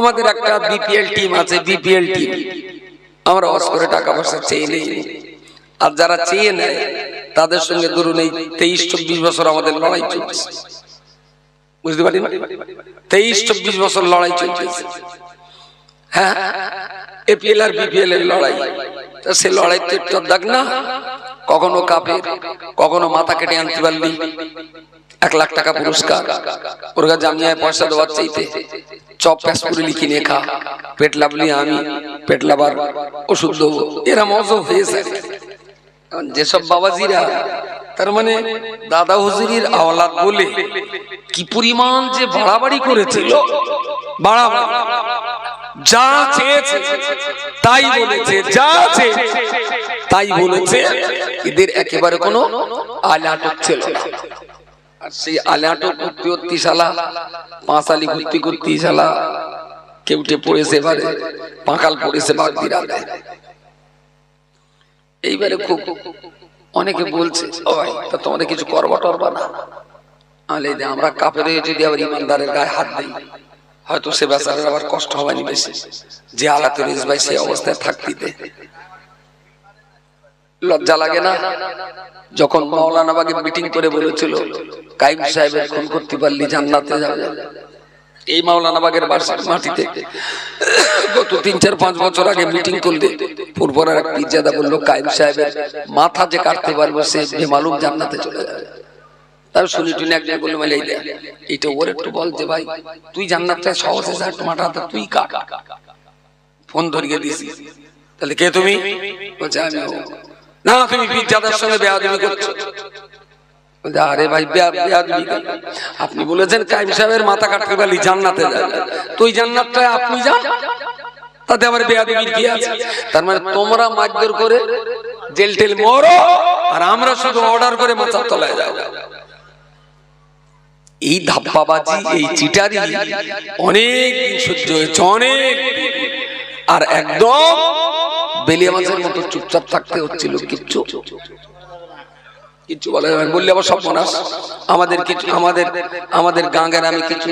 আমাদের একটা BPL team আছে বিপিএল টিম আমরা অস করে টাকা পয়সা চেয়ে নেই। আর যারা চেয়ে নেয়, তাদের সঙ্গে ধরুন এই তেইশ, চব্বিশ বছর আমাদের লড়াই চলছে। বুঝতে পারি তেইশ, চব্বিশ বছর লড়াই চলছে হ্যাঁ এপিএল আর বিপিএল এর লড়াই। তা সে লড়াই তো না। কখনো কাপে কখনো মাথা কেটে আনতে পারলি। এক লাখ টাকা পুরস্কার। ওর কাছে আমি পয়সা দেওয়ার চাইতে চপ প্যাসপুরি লিখে নিয়ে খা। পেট লাভলি আমি, পেট লাভার ওষুধ দেবো। এরা মজা হয়েছে। যেসব বাবাজিরা, তার মানে দাদা হুজুরির আওলাদ বলে, কি পরিমাণ যে বাড়াবাড়ি করেছিল। যা চেয়েছে, তাই বলেছে, যা চেয়েছে, তাই বলেছে। এদের একেবারে কোনো আলাটক ছিল না। সেই আলাটক করতে করতে শালা পাঁচালি ঘুরতে ঘুরতে শালা কেউটে পড়েছে এবারে, পাঁকাল পড়েছে বিড়ালে এইবারে খুব অনেকে বলছে তা তোমাদের কিছু করবা টরবা না? আলে আমরা কাপের হয়ে যদি আবার ইমানদারের গায়ে হাত দিই, হয়তো সে বেচারের আবার কষ্ট হবানি বেশি, যে আলাতে রেজ ভাই, সেই অবস্থায় থাকতিতে। লজ্জা লাগে না? যখন মাওলানা বাগে মিটিং করে বলেছিল, কাইম সাহেবের খুন করতে পারলি, জান্নাতে যাবে। এই মাওলানাবাগের বার্ষিক মাটিতে গত তিন, চার, পাঁচ বছর আগে মিটিং করলে পূর্বরার এক পিজ্জাদা বলল, কাইম সাহেবের মাথা যে কাটতে পারবে, সে বেমালুম জান্নাতে চলে যাবে। তার শুনি টুনি একজন বলল মানে এই এইটা ওর একটু বল যে ভাই, তুই জান্নাতটা সহজে যা একটু মাথা হাতে, তুই কাট। ফোন ধরিয়ে দিছি তাহলে কে তুমি? বলছে আমি। না, তুমি পিজ্জাদার সঙ্গে বেয়াদবি করছ। আরে ভাই আপনি বলেছেন কাইম সাহেবের মাথা কাটতে পারলি জান্নাতে তুই জান্নাতটা আপনি যান। তাতে আমার বেয়াদবির কি আছে? তার মানে তোমরা মারধর করে জেল টেল মরো, আর আমরা শুধু অর্ডার করে মাথার তলায় যাও এই ধাপ্পাবাজি, এই চিটারি অনেক সহ্য হয়েছে, অনেক। আর একদম বেলিয়া মতো চুপচাপ থাকতে হচ্ছিল, কিচ্ছু। কিচ্ছু বলা যাবে বললে আবার সব মনাস। আমাদের কিছু আমাদের আমাদের গাঙ্গের আমি কিছু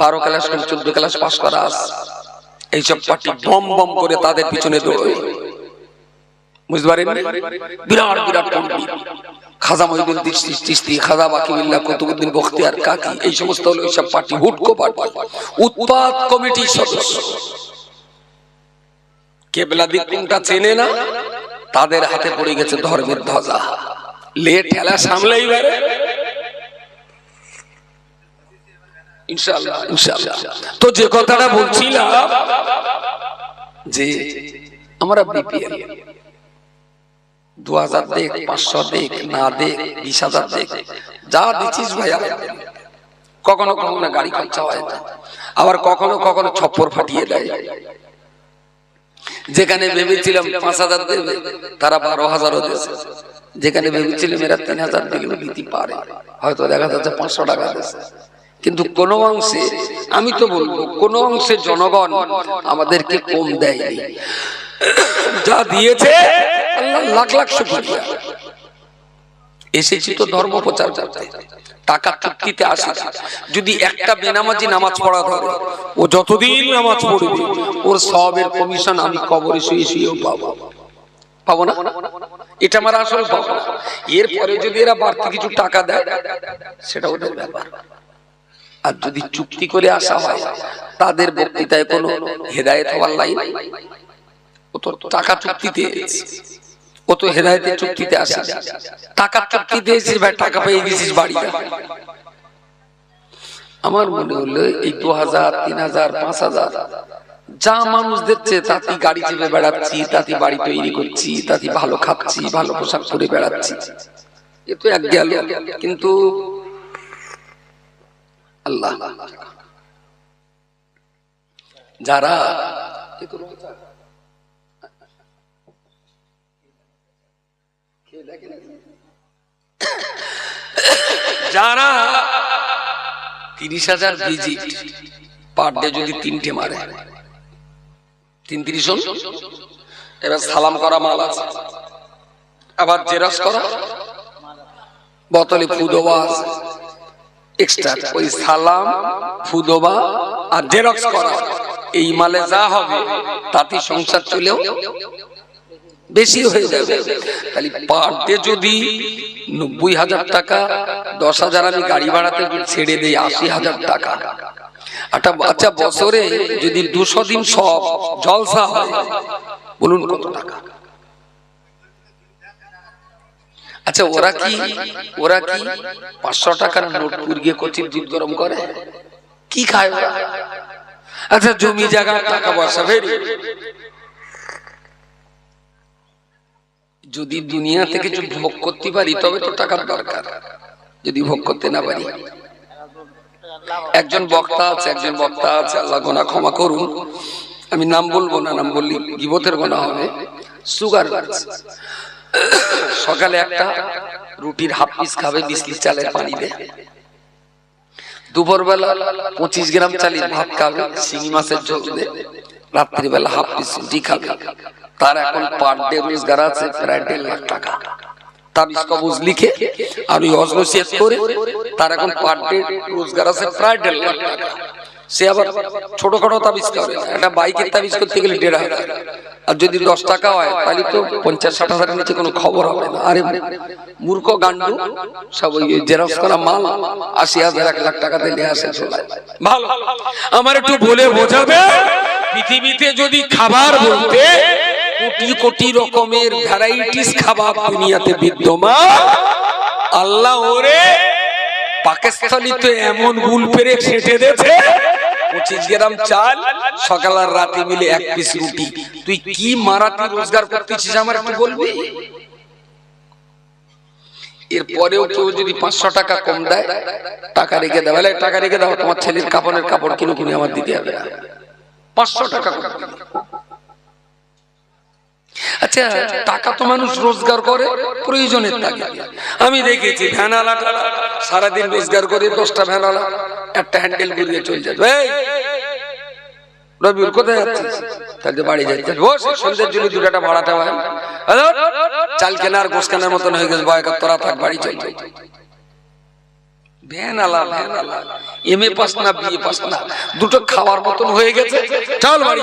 বারো ক্লাস চোদ্দ ক্লাস পাস করা আস। এইসব পার্টি বম বম করে তাদের পিছনে দৌড়ই। বুঝতে পারেন? বিরাট বিরাট পণ্ডিত খাজা মহিদুল তিস্তি তিস্তি, খাজা বাকিবিল্লাহ কুতুবুদ্দিন বখতিয়ার, কাকি, এই সমস্ত হলো এইসব পার্টি হুটকো পার্টি। উৎপাদ কমিটির সদস্য। কেবলা দিক চেনে না, তাদের হাতে পড়ে গেছে ধর্মের ধ্বজা। লে ঠেলা সামলেই বিপিএল দু হাজার পাঁচশো দেখ, না বিশ হাজার দেখ, যা দিচ্ছিস ভাই আমার দে। কখনো কখনো গাড়ি খরচা হয় আবার কখনো কখনো ছপ্পর ফাটিয়ে দেয়। যেখানে ভেবেছিলাম পাঁচ হাজার দেবে, তারা বারো হাজারও দিয়েছে যেখানে ভেবেছিলাম এরা তিন হাজার দিলেও দিতে পারে। হয়তো দেখা যাচ্ছে পাঁচশো টাকা দিয়েছে কিন্তু কোন অংশে, আমি তো বলব, কোন অংশে জনগণ আমাদেরকে কম দেয়নি। যা দিয়েছে লাখ লাখ শুক্রিয়া। এসেছি তো ধর্ম প্রচার করতে। টাকা চুক্তিতে আসে। যদি একটা বেনামাজি নামাজ পড়া ধরে, ও যতদিন নামাজ পড়বে, ওর সবের কমিশন আমি কবরে শুয়ে শুয়েও পাবো। পাবো না? এটা আমার আসল পাবো এরপরে যদি এরা বাড়তি কিছু টাকা দেয়, সেটা ওদের ব্যাপার। আর যদি চুক্তি করে আসা হয়, তাদের বক্তৃতায় কোনো হেদায়েত হওয়ার লাইন ও তো টাকা চুক্তিতে। ও তো হেদায়েতের চুক্তিতে আসে। টাকা চুক্তিতে এসেছিস ভাই, টাকা পেয়ে গেছিস বাড়ি। আমার মনে হলো এই দু হাজার, তিন হাজার, পাঁচ হাজার, যা মানুষ দিচ্ছে তাতে গাড়ি চেপে বেড়াচ্ছি তাতে বাড়ি তৈরি করছি তাতে ভালো খাচ্ছি, ভালো পোশাক পরে বেড়াচ্ছি। এ তো এক গেল। কিন্তু আল্লাহ, যারা যারা তিরিশ হাজার ভিজিট পার ডে যদি তিনটে মারে। তিন তিরিশ এবার সালাম করা মাল আছে। আবার জেরক্স করা। বোতলে ফুদোবা এক্সট্রা ওই সালাম, ফুদোবা আর জেরক্স করা। এই মালে যা হবে তাতে সংসার চলেও বেশি হয়ে যাবে। তাহলে পার ডে যদি নব্বই হাজার টাকা, দশ হাজার আমি গাড়ি ভাড়াতে ছেড়ে দেই, আশি হাজার টাকা। একটা বাচ্চা বছরে যদি দুশো দিন সব জলসা হয়, বলুন কত টাকা? আচ্ছা ওরা কি ওরা কি পাঁচশো টাকার নোট পুরিয়ে কচির দুধ গরম করে? কি খায় ওরা? আচ্ছা জমি জায়গা টাকা পয়সা ভেরি যদি দুনিয়া থেকে কিছু ভোগ করতে পারি, তবে তো টাকার দরকার। যদি ভোগ করতে না পারি। একজন বক্তা আছে, একজন বক্তা আছে, আল্লাহ গোনা ক্ষমা করুন। আমি নাম বলব না, নাম বললি গিবতের গোনা হবে। সুগার সকালে একটা রুটির হাফ পিস খাবে, বিস্কিট চালের পানি দুপুর বেলা পঁচিশ গ্রাম চালের ভাত খাবে, শিঙি মাছের ঝোল দে রাত্রিবেলা হাফ পিস রুটি খাবে। তার এখন পার ডে রোজগার আছে, প্রায় দেড় লাখ টাকা। তাবিজ কবুজ লিখে আর ওই অজলো শেষ করে, তার এখন পার ডে রোজগার আছে প্রায় দেড় লাখ টাকা। সে আবার ছোটখাটো তাবিজ করে একটা বাইকের তাবিজ করতে গেলে দেড় হাজার। আর যদি দশ টাকা হয়, তাহলে তো পঞ্চাশ, ষাট হাজারের নিচে কোনো খবর হবে না। আরে মূর্খ গান্ডু সব ওই জেরক্স করা মাল, আশি হাজার, এক লাখ টাকা দিলে আসে ভালো, আমার একটু বলে বোঝাবে? পৃথিবীতে যদি খাবার বলতে কোটি কোটি রকমের ভ্যারাইটিস খাবার দুনিয়াতে বিদ্যমান, আল্লাহ ওরে পাকিস্তানি তো এমন গুল পেরে ছেটে দিয়েছে পঁচিশ গ্রাম চাল, সকাল আর রাতে মিলে এক পিস রুটি। তুই কি মারাতি রোজগার করতেছিস আমার একটু বলবি? এরপরেও কেউ যদি পাঁচশো টাকা কম দেয়, টাকা রেখে দেয়। টাকা রেখে দাও, তোমার ছেলের কাপড়ের কাপড় কিনে কিনে আমার দিতে হবে। পাঁচশো টাকা আচ্ছা টাকা তো মানুষ রোজগার করে, প্রয়োজনের টাকা আমি দেখেছি সারাদিন রোজগার করে দশটা ভ্যানালা, একটা হ্যান্ডেল ঘুরিয়ে চলে যাবে রবিউল, কোথায় যাচ্ছিস? তাহলে বাড়ি যাচ্ছে ও সন্ধ্যের জন্য দুটাটা ভাড়াটা হয়? চাল কেনার, গোস কেনার মতন হয়ে গেছে। বয়কার তোরা থাক, বাড়ি চল। এম এ দুটো খাওয়ার মতন হয়ে গেছে। বাড়ি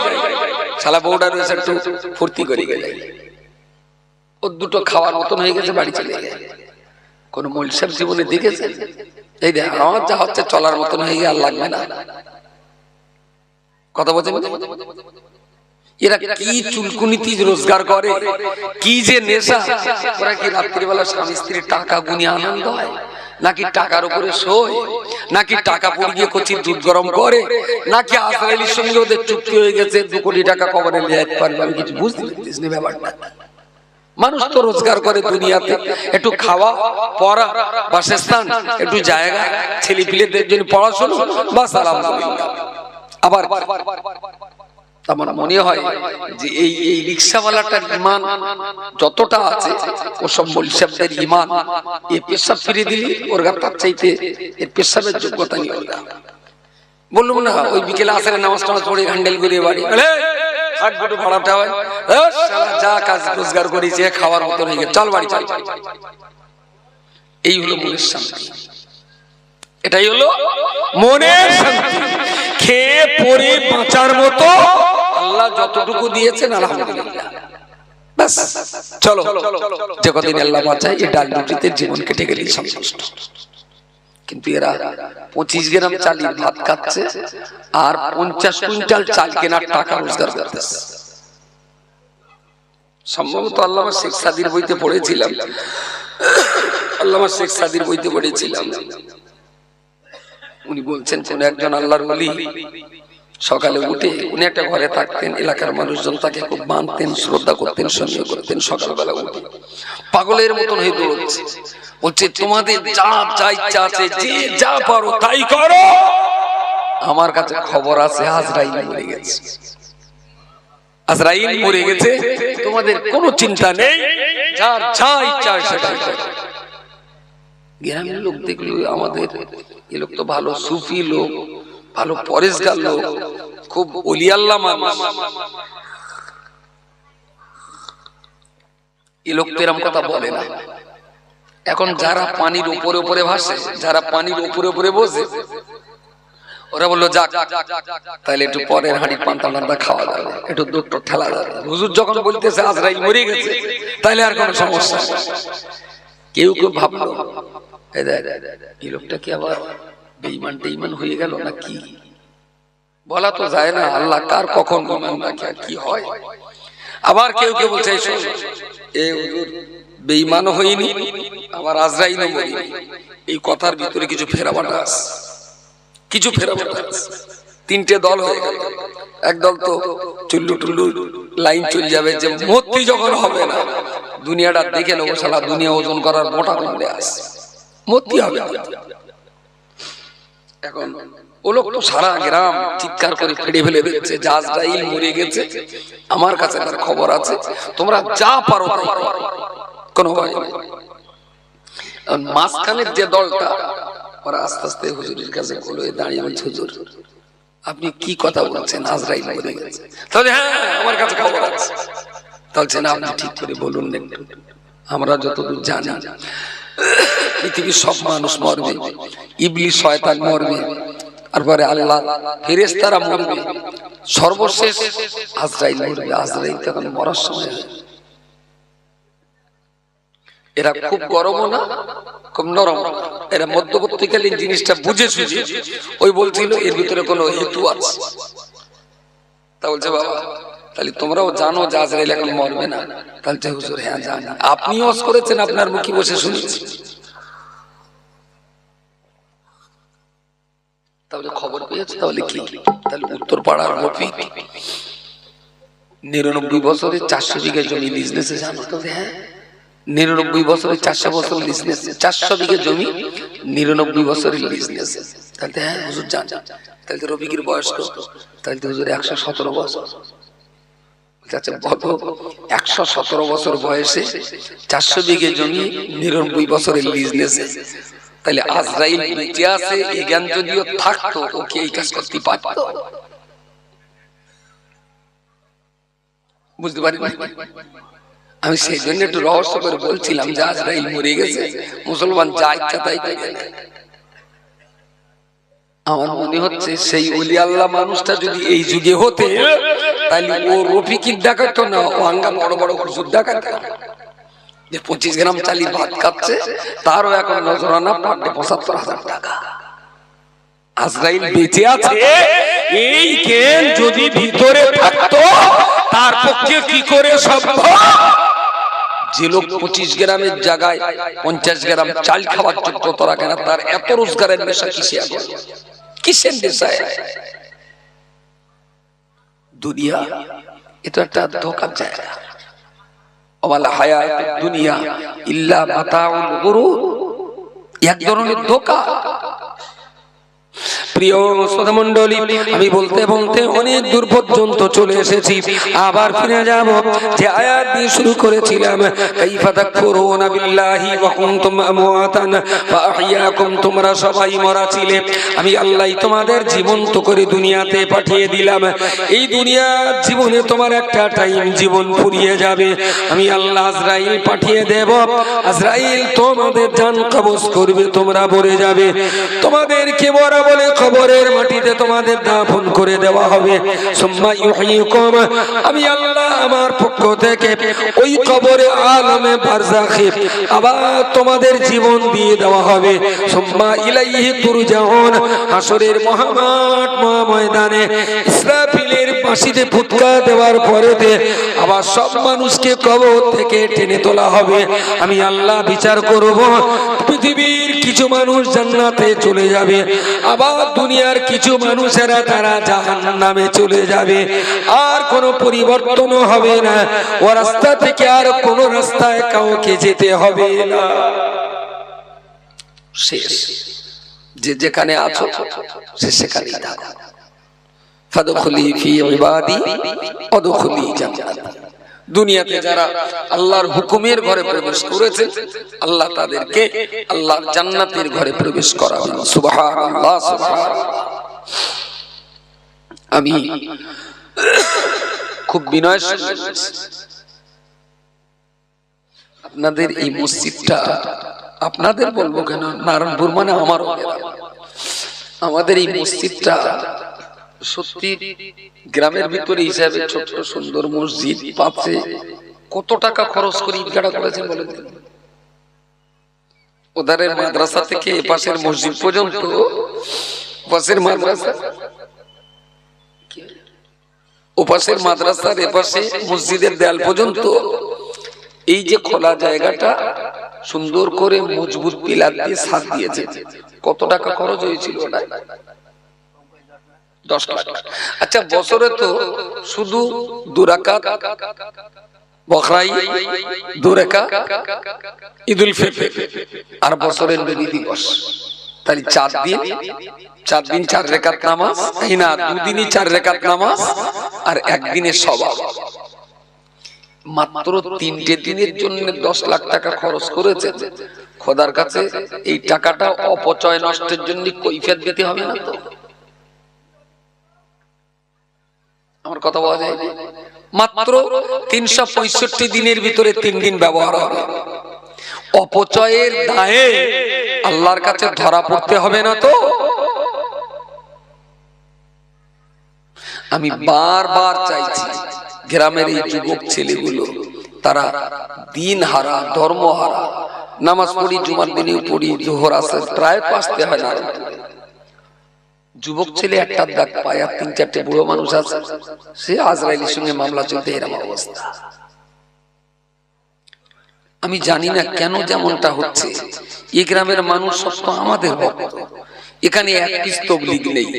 রয়েছে ফুর্তি করে গেলে। দুটো খাওয়ার মতন হয়ে গেছে, বাড়ি কোন মলসার জীবনে দেখেছে? এই দেখ, আমার যা হচ্ছে চলার মতন হয়ে গিয়ে আর লাগবে না। কথা বলছেন এরা কি চুলকুনিতি রোজগার করে? কি যে নেশা? ওরা কি রাত্রিবেলা স্বামী স্ত্রীর টাকা গুনিয়ে আনন্দ হয়? নাকি টাকার উপরে শোয় নাকি টাকা পড়ে গিয়ে কচির দুধ গরম করে নাকি আজরাইলির সঙ্গে ওদের চুক্তি হয়ে গেছে দু কোটি টাকা কবরে নিয়ে পারবে আমি কিছু বুঝতে না ব্যাপারটা মানুষ তো রোজগার করে দুনিয়াতে একটু খাওয়া পড়া বাসস্থান একটু জায়গা ছেলে পিলেদের জন্য পড়াশোনা বা সালাম আবার আমার মনে হয় যে এই এই রিক্সাওয়ালাটার ইমান যতটা আছে ইমান, এ ফিরে দিলি ওর গা তার চাইতে এর পেশাবের যোগ্যতা নিয়ে ওর বললাম না, ওই বিকেলে আসলে নামাজ টামাজ পড়ে হ্যান্ডেল করে বাড়ি। ভাড়াটা হয়। যা কাজ রোজগার করেছে, খাওয়ার মতো গেছে। চল বাড়ি, চল। এই হলো মনের শান্তি। এটাই হলো মনের শান্তি। খেয়ে পরে বাঁচার মতো আল্লাহ যতটুকু দিয়েছেন আলহামদুলিল্লাহ। ব্যাস। চলো যে কদিন আল্লাহ বাঁচায় এই ডাল রুটিতে জীবন কেটে গেলেই সন্তুষ্ট। কিন্তু এরা পঁচিশ গ্রাম ভাত খাচ্ছে আর পঞ্চাশ কুইন্টাল চাল কেনার টাকা রোজগার করতেছে। সম্ভবত আল্লামা শেখ সাদির বইতে পড়েছিলাম। আল্লামা শেখ সাদির বইতে পড়েছিলাম। উনি বলছেন কোন একজন আল্লাহর ওলি সকালে উঠে উনি একটা ঘরে থাকতেন, এলাকার মানুষজন তাকে খুব মানতেন, শ্রদ্ধা করতেন, সঙ্গে করতেন সকালবেলা উঠে। পাগলের মতন হয়ে দৌড়চ্ছে। বলছে, তোমাদের যা যা ইচ্ছা আছে, যে যা পারো তাই করো। আমার কাছে খবর আছে, আজরাইল মরে গেছে। আজরাইল মরে গেছে, তোমাদের কোনো চিন্তা নেই, যার যা ইচ্ছা সেটাই করো। গ্রামের লোক দেখল, আমাদের এ লোক তো ভালো, সুফি লোক। ভালো পরেশগার লোক খুব অলিয়াল্লা মানুষ এ লোক তো এরম কথা বলে না এখন যারা পানির উপরে উপরে ভাসে যারা পানির উপরে উপরে বসে ওরা বলল যাক তাহলে একটু পরের হাঁড়ি পান্তা টান্তা খাওয়া যাবে একটু দুটো ঠেলা যাবে হুজুর যখন বলতেছে আজরাইল মরে গেছে তাহলে আর কোনো সমস্যা কেউ কেউ ভাবলো এই লোকটা কি আবার বেইমান টেইমান হয়ে গেল না কি? বলা তো যায় না, আল্লাহ কার কখন কি হয়? আবার কেউ কেউ বলছে বেইমানও হয়নি আবার আজরাইলও মরিনি। এই কথার ভিতরে কিছু ফেরাবাটা আছে। কিছু ফেরাবাটা আছে। তিনটে দল হয়ে গেল। এক দল তো চুল্লু টুল্লু লাইন চলে যাবে যে মূর্তি যখন হবে না, দুনিয়াটা দেখে নেব সালা দুনিয়া ওজন করার মোটা কমলে আসে মূর্তি হবে। এখন ও লোক তো সারা গ্রাম চিৎকার করে ফেড়ে ফেলে দিচ্ছে জাজরাইল মরে গেছে। আমার কাছে তার খবর আছে, তোমরা যা পারো কোনো ভয় নেই। মাঝখানের যে দলটা, ওরা আস্তে আস্তে হুজুরের কাছে বলে দাঁড়িয়ে বলছে, হুজুর, আপনি কি কথা বলছেন? আজরাইল মরে গেছে। তাহলে হ্যাঁ আমার কাছে খবর আছে। তাহলে আপনি ঠিক করে বলুন। আমরা যতদূর জানি পৃথিবীর সব মানুষ মরবে ইবলি শয়তান মরবে তারপরে আল্লাহ ফেরেশতারা মরবে। সর্বশেষ আজরাইল মরবে, আজরাইল তখন মরার সময়। এরা খুব গরমও না, খুব নরম। এরা মধ্যবর্তীকালীন জিনিসটা বুঝে সুঝে। ওই বলছিল, এর ভিতরে কোনো হেতু আছে? তা বলছে, বাবা তাহলে তোমরাও জানো যে আজরাইল এখন মরবে না। তাহলে যে হুজুর হ্যাঁ জানি। আপনি ওয়াজ করেছেন, আপনার মুখে বসে শুনেছি। তাহলে খবর পেয়েছে? তাহলে কি? তাহলে উত্তর পাড়ার রফিক, নিরানব্বই বছরে চারশো বিঘা জমি বিজনেসে জানো? তো হ্যাঁ নিরানব্বই বছরে চারশো বছর বিজনেস চারশো বিঘা জমি নিরানব্বই বছরের বিজনেস তাহলে হ্যাঁ হুজুর, জান। তাহলে তো রফিকের বয়স কত তাহলে হুজুর একশো সতেরো বছর। একশো সতেরো বছর বয়সে চারশো বিঘে জমি নিরানব্বই বছরের বিজনেসে তাহলে আজরাইল বেঁচে এই জ্ঞান যদিও থাকতো ওকে এই কাজ করতে পারতো? বুঝতে পারি আমি সেই জন্য একটু রহস্য করে বলছিলাম যে আজরাইল মরে গেছে, মুসলমান যা ইচ্ছা তাই করে আমার মনে হচ্ছে সেই অলি আল্লাহ মানুষটা যদি এই যুগে হতে তাহলে ও রফিকির ডাকাতো না ও আঙ্গা বড় বড় হুজুর ডাকাত। যে পঁচিশ গ্রাম চালি ভাত খাচ্ছে তারও এখন নজরানা পার পঁচাত্তর হাজার টাকা। আজরাইল বেঁচে আছে এই জ্ঞান যদি ভিতরে থাকতো তার পক্ষে কি করে সম্ভব? যে লোক পঁচিশ গ্রামের জায়গায় পঞ্চাশ গ্রাম চাল খাওয়ার যোগ্য তোরা কেন তার এত রোজগারের নেশা কিসে এখন? কিসের নেশায়? দুনিয়া এটা একটা ধোকার জায়গা ওমাল হায়াত দুনিয়া, ইল্লা মাতাউল গুরু এক ধরনের ধোকা। প্রিয় শ্রোতামণ্ডলী, আমি বলতে বলতে অনেক দূর পর্যন্ত চলে এসেছি। আবার ফিরে যাব যে আয়াত দিয়ে শুরু করেছিলাম। কাইফা বিল্লাহি ওয়া কুনতুম আমওয়াতান তোমরা সবাই ছিলে। আমি আল্লাহ তোমাদের জীবন্ত করে দুনিয়াতে পাঠিয়ে দিলাম। এই দুনিয়ার জীবনে তোমার একটা টাইম জীবন ফুরিয়ে যাবে। আমি আল্লাহ আজরাইল পাঠিয়ে দেব। আজরাইল তোমাদের জান কবজ করবে, তোমরা মরে যাবে। তোমাদেরকে মরা বলে কবরের মাটিতে তোমাদের দাফন করে দেওয়া হবে। আমি আল্লাহ আমার পক্ষ থেকে ওই কবরে আলমে আবার তোমাদের জীবন দিয়ে দেওয়া হবে। হাসরের মহামাঠ মহাময়দানে ইসরাফিলের বাঁশিতে ফুৎকা দেওয়ার পরেতে আবার সব মানুষকে কবর থেকে টেনে তোলা হবে। আমি আল্লাহ বিচার করব। পৃথিবীর কিছু মানুষ জান্নাতে চলে যাবে। আবার দুনিয়ার কিছু মানুষেরা তারা জাহান নামে চলে যাবে। আর কোনো পরিবর্তন হবে না। ও রাস্তা থেকে আর কোন রাস্তায় কাউকে যেতে হবে না। শেষ। যে যেখানে আছো, সে সেখানেই থাকো। ফাদখুলি ফি ইবাদি ওয়াদখুলি জান্নাত। দুনিয়াতে যারা আল্লাহর হুকুমের ঘরে প্রবেশ করেছে, আল্লাহ তাদেরকে আল্লাহর জান্নাতের ঘরে প্রবেশ সুবহানাল্লাহ আমি খুব বিনয়ের সঙ্গে আপনাদের এই মসজিদটা আপনাদের বলব কেন? নারায়ণপুর মানে আমারও আমাদের এই মসজিদটা সত্যি, গ্রামের ভিতরে হিসাবে ছোট্ট সুন্দর মসজিদ পাচ্ছে কত টাকা খরচ করে ঈদগাটা করেছেন বলেন দিন? ওধারের মাদ্রাসা থেকে পাশের মসজিদ পর্যন্ত পাশের মাদ্রাসা। ও পাশের মাদ্রাসার এপাশে মসজিদের দেয়াল পর্যন্ত, এই যে খোলা জায়গাটা, সুন্দর করে মজবুত পিলার দিয়ে সাত দিয়েছে। কত টাকা খরচ হয়েছিল ওটা দশ লাখ আচ্ছা বছরে তো শুধু দুরাকাত বখরাই দুরেকা ঈদুল ফিতর আর বছরের নবী দিবস। তাহলে চার দিন চার দিন চার রেখাত নামাজ এই না দুদিনই চার রেখাত নামাজ আর একদিনের স্বভাব মাত্র তিনটে দিনের জন্য দশ লাখ টাকা খরচ করেছে খোদার কাছে এই টাকাটা অপচয় নষ্টের জন্য কৈফিয়ত দিতে হবে না তো। আমার কথা বলা যায়? মাত্র তিনশো পঁয়ষট্টি দিনের ভিতরে তিন দিন ব্যবহার হবে। অপচয়ের দায়ে আল্লাহর কাছে ধরা পড়তে হবে না তো। আমি বারবার চাইছি, গ্রামের এই যুবক ছেলেগুলো, তারা দিন হারা, ধর্ম হারা, নামাজ পড়ি, জুমার দিনেও পড়ি, জোহর আসে প্রায় পাশতে হয় না। যুবক ছেলে একটা দাগ পায় আর তিন চারটে বুড়ো মানুষ আছে সে আজরাইলের সঙ্গে মামলা চলতে এরম অবস্থা। আমি জানি না কেন যেমনটা হচ্ছে। এই গ্রামের মানুষ সব তো আমাদের ভক্ত। এখানে এক পিস তবলিগ নেই।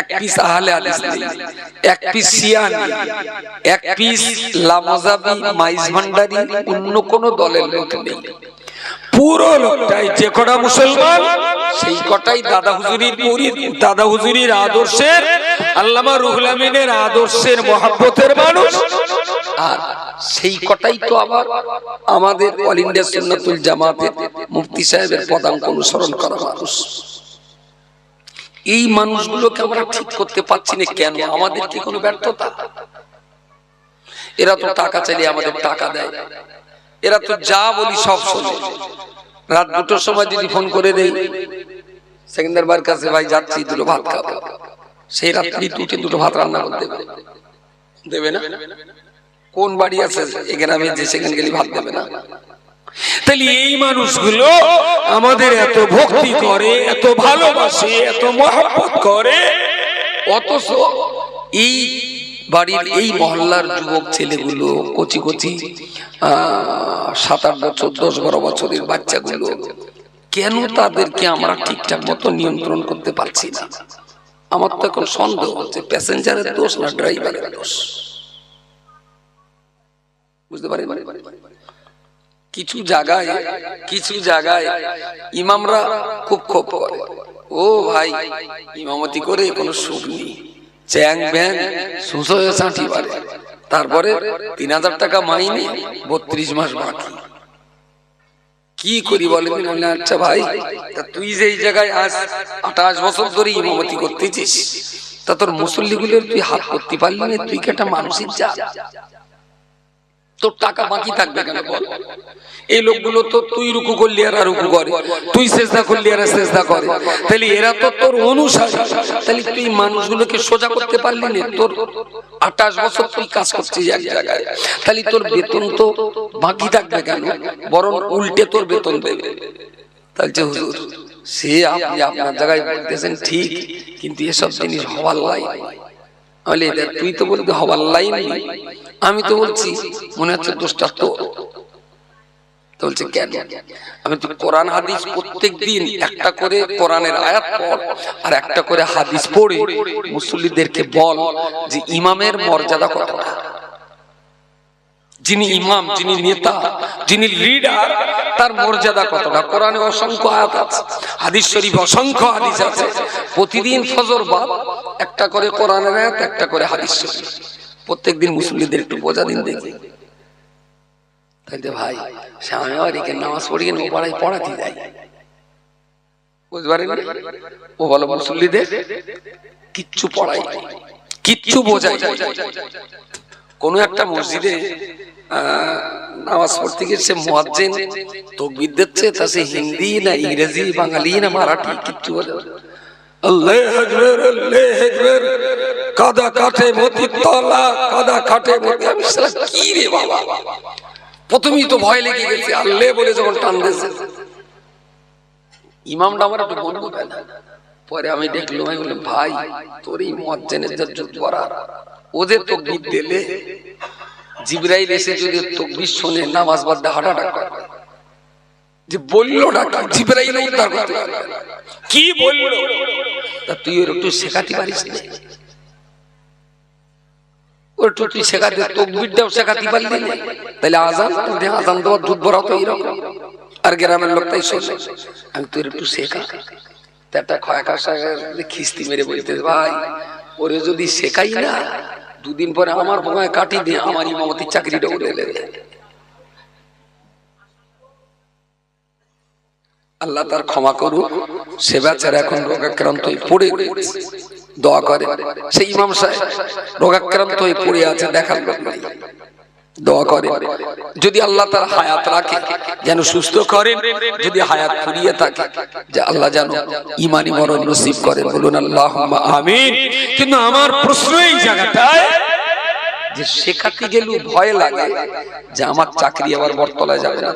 এক পিস আহলে হাদিস নেই। এক পিস শিয়া নেই এক পিস লামজাবি মাইজ ভান্ডারি অন্য কোন দলের লোক নেই। পুরো লোকটাই, যে কটা মুসলমান, সেই কটাই দাদা হুজুরির মুরিদ দাদা হুজুরির আদর্শের, আল্লামা রুহুল আমিনের আদর্শের মহাব্বতের মানুষ। আর সেই কটাই তো আবার আমাদের অল ইন্ডিয়া সুন্নাতুল জামাতের মুফতি সাহেবের পদাঙ্ক অনুসরণ করা মানুষ। এই মানুষগুলোকে আমরা ঠিক করতে পারছি না কেন? আমাদের কি কোনো ব্যর্থতা? এরা তো টাকা চাইলে আমাদের টাকা দেয়। এরা তো যা বলি সব শোনে। রাত দুটোর সময় যদি ফোন করে দেই সেকেন্দার বার কাছে, ভাই, যাচ্ছি, দুটো ভাত খাব সেই রাত্রি দুটো দুটো ভাত রান্না করে দেবে। দেবে না? কোন বাড়ি আছে এই গ্রামে যে সেখানে গেলে ভাত দেবে না? তাহলে এই মানুষগুলো আমাদের এত ভক্তি করে, এত ভালোবাসে, এত মহাব্বত করে। অথচ এই বাড়ির এই মহল্লার যুবক ছেলেগুলো কচি কচি সাত, আট বছর, দশ, বারো বছরের বাচ্চাগুলো, কেন তাদেরকে আমরা ঠিকঠাক মতো নিয়ন্ত্রণ করতে পারছি না? আমার তো এখন সন্দেহ হচ্ছে, প্যাসেঞ্জারের দোষ না ড্রাইভারের দোষ? বুঝতে পারি? কিছু জায়গায় কিছু জায়গায় ইমামরা খুব ক্ষোভ করে। ও ভাই, ইমামতি করে কোনো সুখ নেই। চ্যাং ব্যাং বারে তারপরে তিন হাজার টাকা মাইনে, বত্রিশ মাস বাকি। কি করি বলে আচ্ছা ভাই? তা তুই যে এই জায়গায় আজ আঠাশ বছর ধরে ইমামতি করতেছিস তা তোর মুসল্লিগুলোর তুই হাত করতে পারলি না? তুই কি একটা মানসিক যা তোর টাকা বাকি থাকবে কেন বল? এই লোকগুলো তো তুই রুকু করলি আর রুকু করে। তুই চেষ্টা করলি আর চেষ্টা করে। তাহলে এরা তো তোর অনুসারী। তাহলে তুই মানুষগুলোকে সোজা করতে পারলি না? তোর আঠাশ বছর তুই কাজ করছিস এক জায়গায়। তাহলে তোর বেতন তো বাকি থাকবে কেন? বরং উল্টে তোর বেতন দেবে। তাহলে হুজুর, সে আপনি আপনার জায়গায় বলতেছেন ঠিক, কিন্তু এসব জিনিস হওয়ার লাই। তুই তো বলতে হবার লাইন। আমি তো বলছি, মনে হচ্ছে দোষটা তো বলছে, কেন? আমি তো কোরআন হাদিস প্রত্যেক দিন একটা করে কোরআনের আয়াত পড় আর একটা করে হাদিস পড়ে। মুসল্লিদেরকে বল যে ইমামের মর্যাদা কতটা? যিনি ইমাম, যিনি নেতা, যিনি লিডার তার মর্যাদা কতটা? কোরআনে অসংখ্য আয়াত আছে, হাদিস শরীফ অসংখ্য হাদিস আছে। প্রতিদিন ফজর বাদ, একটা করে কোরআনের আয়াত, একটা করে হাদিস শরীফ। প্রত্যেকদিন মুসলিমদের একটু বোঝা দিন দেখি। তাইলে ভাই, স্বামী নামাজ পড়িয়ে ও পাড়ায় পড়াতে যায় বুঝতে ও বলো মুসল্লিদের কিচ্ছু পড়াই কিচ্ছু বোঝাই। কোনো একটা মসজিদে নামাজ পড়তে সে মুয়াজ্জিন তকবির দিচ্ছে, তা সে হিন্দি না ইংরেজি, বাঙালি না মারাঠি, কিচ্ছু কাঠে মতি তলা কাঠে কি রে বাবা? প্রথমেই তো ভয় লেগে গেছে বলে টান দিয়েছে পরে আমি দেখলাম, আমি বললাম, ভাই, তোর এই মজ্জেনের যা যুদ্ধ করা ওদের তো দিলে জিবরাইল এসে যদি তকবির শুনে নামাজ বাদ হাঁটাটা করে। যে বলল না জিবরাইল উদ্ধার করতে। কি বলল? তা তুই ওর একটু শেখাতে পারিস না। ওর একটু তুই শেখাতে, তকবিরটাও শেখাতে পারলি না। তাহলে আজান তুই আজান দেওয়ার দুধ ভরা তো এইরকম। আর গ্রামের লোক তাই শোনে। আমি তোর একটু শেখা। তা একটা খয়া কাশা খিস্তি মেরে বলতে ভাই, ওরে যদি শেখাই না দুদিন পরে আমার বোমায় কাটি দিয়ে আমার ইমামতির চাকরিটা উঠে আল্লাহ তার ক্ষমা করুক, সে বেচারা এখন রোগাক্রান্ত হয়ে পড়ে। দোয়া করে, সেই ইমাম সাহেব রোগাক্রান্ত হয়ে পড়ে আছে, দেখার লোক নাই দোয়া করে যদি আল্লাহ তার হায়াত রাখে, যেন সুস্থ করেন, যদি হায়াত ফুরিয়ে থাকে, যে আল্লাহ যেন ইমানি মরণ নসিব করেন। বলুন আল্লাহ আমিন। কিন্তু আমার প্রশ্ন এই জায়গাটায়, যে শেখাতে গেলে ভয় লাগে যে আমার চাকরি আবার বরতলায় যাবে না।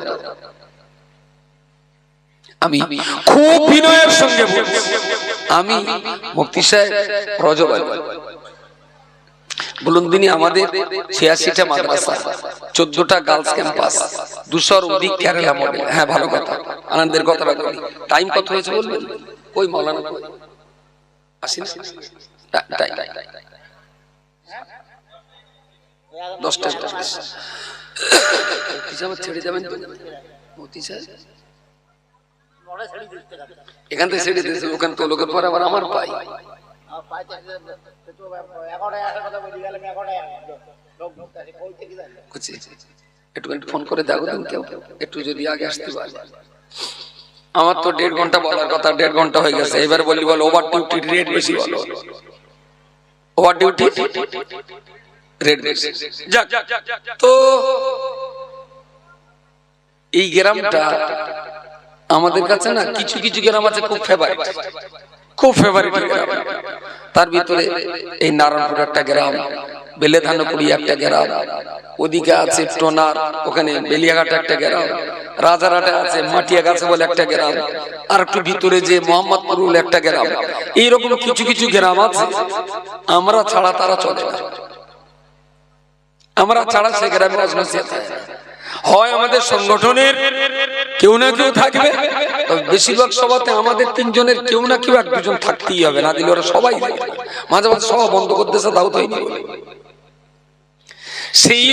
আমি খুব বিনয়ের সঙ্গে বলছি। আমি মুফতি সাহেব রজব আলী। বলুন দিনই আমাদের ছিয়াশিটা মাদ্রাসা, চোদ্দটা গার্লস ক্যাম্পাস দুশোর অধিক কেরালা মডেল হ্যাঁ ভালো কথা। আনন্দের কথাটা বলি। টাইম কত হয়েছে বলবেন? কই মৌলানা কই? আসেন? দশটা ছেড়ে যাবেন মতি সাহেব এখান থেকে ছেড়ে দিয়েছে, ওখান তো লোকের পর আবার আমার পাই। একটু যদি আগে আসতে আমার তো দেড় ঘণ্টা বলার কথা, দেড় ঘণ্টা হয়ে গেছে। এবার বলি, বলো ওভার ডিউটি রেট বেশি বলো। ওভার ডিউটি রেট বেশি। তো এই গ্রামটা আমাদের কাছে না কিছু কিছু গ্রাম আছে খুব ফেভারিট খুব ফেভারিট তার ভিতরে এই নারায়ণপুর একটা গ্রাম বেলেধানপুরি একটা গ্রাম, ওদিকে আছে টোনার, ওখানে বেলিয়াঘাট একটা গ্রাম, রাজারহাটে আছে মাটিয়া গাছে বলে একটা গ্রাম, আর একটু ভিতরে যে মোহাম্মদপুর একটা গ্রাম। এইরকম কিছু কিছু গ্রাম আছে, আমরা ছাড়া তারা চলে আমরা ছাড়া সে গ্রামে না। হয় আমাদের সংগঠনের কেউ না কেউ থাকবে। বেশিরভাগ সভাতে আমাদের তিনজনের কেউ না কেউ এক দুজন থাকতেই হবে, না দিলে ওরা সবাই মাঝে মাঝে সভা বন্ধ করতেছে, তাও তো সেই